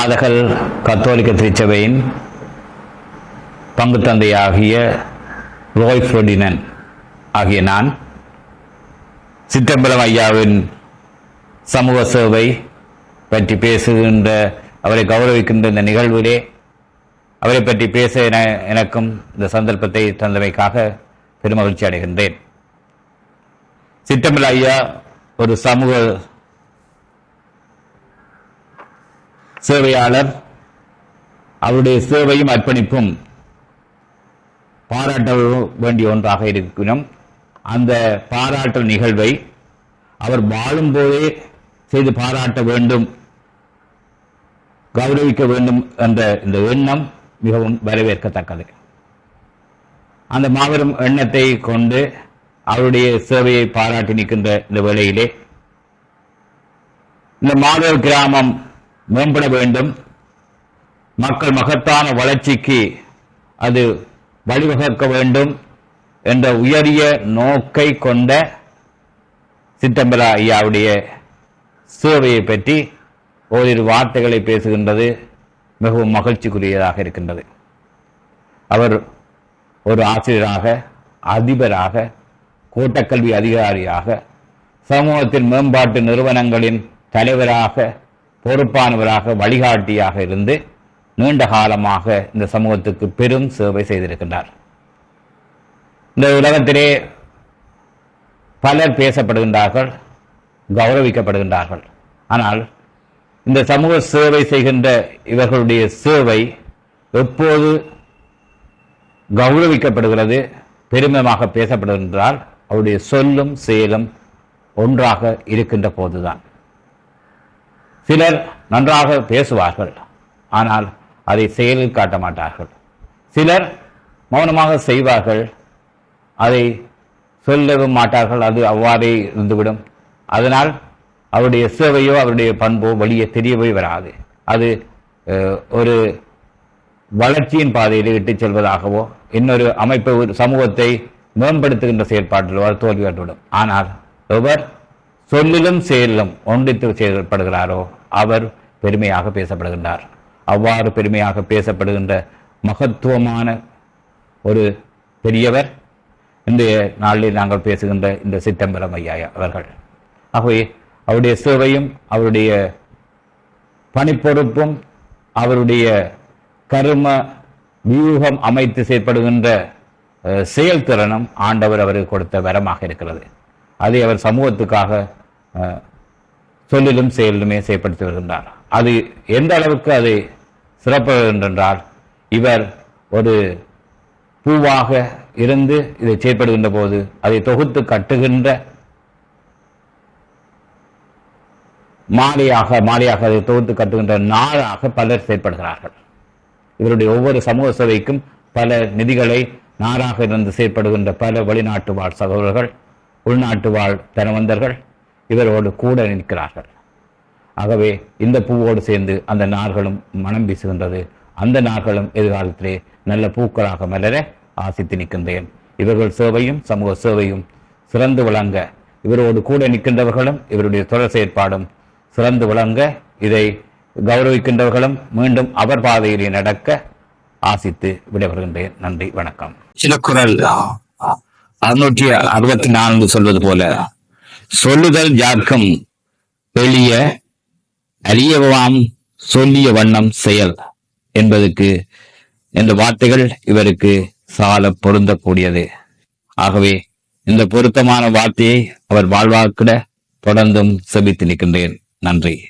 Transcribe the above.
மாதகள் கத்தோலிக்க திருச்சபையின் பங்கு தந்தையாகிய ரோய் ஃப்ரோடினன் ஆகிய நான் சித்தம்பரம் ஐயாவின் சமூக சேவை பற்றி பேசுகின்ற அவரை கௌரவிக்கின்ற இந்த நிகழ்விலே அவரை பற்றி பேச என எனக்கும் இந்த சந்தர்ப்பத்தை தந்தமைக்காக பெருமகிழ்ச்சி அடைகின்றேன். சிற்றம்பல ஐயா ஒரு சமூக சேவையாளர் அவருடைய சேவையும் அர்ப்பணிப்பும் பாராட்ட வேண்டிய ஒன்றாக இருக்கிறோம் அந்த பாராட்டல் நிகழ்வை அவர் வாழும்போதே செய்து பாராட்ட வேண்டும் கௌரவிக்க வேண்டும் என்ற இந்த எண்ணம் மிகவும் வரவேற்கத்தக்கது. அந்த மாபெரும் எண்ணத்தை கொண்டு அவருடைய சேவையை பாராட்டி நிற்கின்ற இந்த வேளையிலே இந்த மாதவ் கிராமம் மேம்பட வேண்டும். மக்கள் மகத்தான வளர்ச்சிக்கு அது வழிவகுக்க வேண்டும் என்ற உயரிய நோக்கை கொண்ட சித்தம்பல ஐயாவுடைய சேவையை பற்றி ஓரிரு வார்த்தைகளை பேசுகின்றது. மிகவும் மகிழ்ச்சிக்குரியதாக இருக்கின்றது. அவர் ஒரு ஆசிரியராக அதிபராக கோட்டக்கல்வி அதிகாரியாக சமூகத்தின் மேம்பாட்டு நிறுவனங்களின் தலைவராக பொறுப்பானவராக வழிகாட்டியாக இருந்து நீண்ட காலமாக இந்த சமூகத்துக்கு பெரும் சேவை செய்திருக்கின்றார். இந்த உலகத்திலே பலர் பேசப்படுகின்றார்கள் கௌரவிக்கப்படுகின்றார்கள். ஆனால் இந்த சமூக சேவை செய்கின்ற இவர்களுடைய சேவை எப்போது கௌரவிக்கப்படுகிறது பெருமிதமாக பேசப்படுகின்றால் அவருடைய சொல்லும் செயலும் ஒன்றாக இருக்கின்ற போதுதான். சிலர் நன்றாக பேசுவார்கள் ஆனால் அதை செயலில் காட்ட மாட்டார்கள். சிலர் மௌனமாக செய்வார்கள் அதை சொல்லவும் மாட்டார்கள் அது அவ்வாறே இருந்துவிடும். அதனால் அவருடைய சேவையோ அவருடைய பண்போ வழியே தெரியவே வராது. அது ஒரு வளர்ச்சியின் பாதையில் இட்டுச் செல்வதாகவோ இன்னொரு அமைப்பை ஒரு சமூகத்தை மேம்படுத்துகின்ற செயற்பாட்டிலோ அது தோல்வியாட்டுவிடும் ஆனால் எவர் சொல்லிலும் செயலிலும் ஒன்றித்து செயல்படுகிறாரோ அவர் பெருமையாக பேசப்படுகின்றார். அவ்வாறு பெருமையாக பேசப்படுகின்ற மகத்துவமான ஒரு பெரியவர் இந்த நாளில் நாங்கள் பேசுகின்ற இந்த சித்தம்பரம் ஐயா அவர்கள். ஆகவே அவருடைய சேவையும் அவருடைய பணிப்பொறுப்பும் அவருடைய கரும வியூகம் அமைத்து செயற்படுகின்ற செயல்திறனும் ஆண்டவர் அவருக்கு கொடுத்த வரமாக இருக்கிறது. அதை அவர் சமூகத்துக்காக சொல்லிலும் செயலிலுமே செயற்படுத்தி வருகின்றார். அது எந்த அளவுக்கு அது சிறப்பு இவர் ஒரு பூவாக இருந்து இதை செயற்படுகின்ற போது அதை தொகுத்து கட்டுகின்ற மாலையாக மாலையாக அதை தொகுத்து கட்டுகின்ற நாளாக பலர் செயற்படுகிறார்கள். இவருடைய ஒவ்வொரு சமூக சேவைக்கும் பல நிதிகளை நாராக இருந்து செயற்படுகின்ற பல வெளிநாட்டு வாழ் சகோதரர்கள் உள்நாட்டு வாழ் தனவந்தர்கள் இவரோடு கூட நிற்கிறார்கள். ஆகவே இந்த பூவோடு சேர்ந்து அந்த நார்களும் மனம் வீசுகின்றது. அந்த நார்களும் எதிர்காலத்திலே நல்ல பூக்களாக மலர ஆசித்து நிற்கின்றேன். இவர்கள் சேவையும் சமூக சேவையும் சிறந்து விளங்க இவரோடு கூட நிற்கின்றவர்களும் இவருடைய தொடர் செயற்பாடும் சிறந்து விளங்க இதை கௌரவிக்கின்றவர்களும் மீண்டும் அவர் பாதையிலே நடக்க ஆசித்து விடைபெறுகின்றேன். நன்றி வணக்கம். சிலக்குரல் அறுநூற்றி அறுபத்தி நான்கு சொல்வது போல சொல்லுதல் ஜாக்கம் எளிய அறியவாம் சொல்லிய வண்ணம் செயல் என்பதற்கு இந்த வார்த்தைகள் இவருக்கு சால பொருந்தக்கூடியது. ஆகவே இந்த பொருத்தமான வார்த்தையை அவர் வாழ்வாக்கிட தொடர்ந்தும் செபித்து நிற்கின்றேன். நன்றி.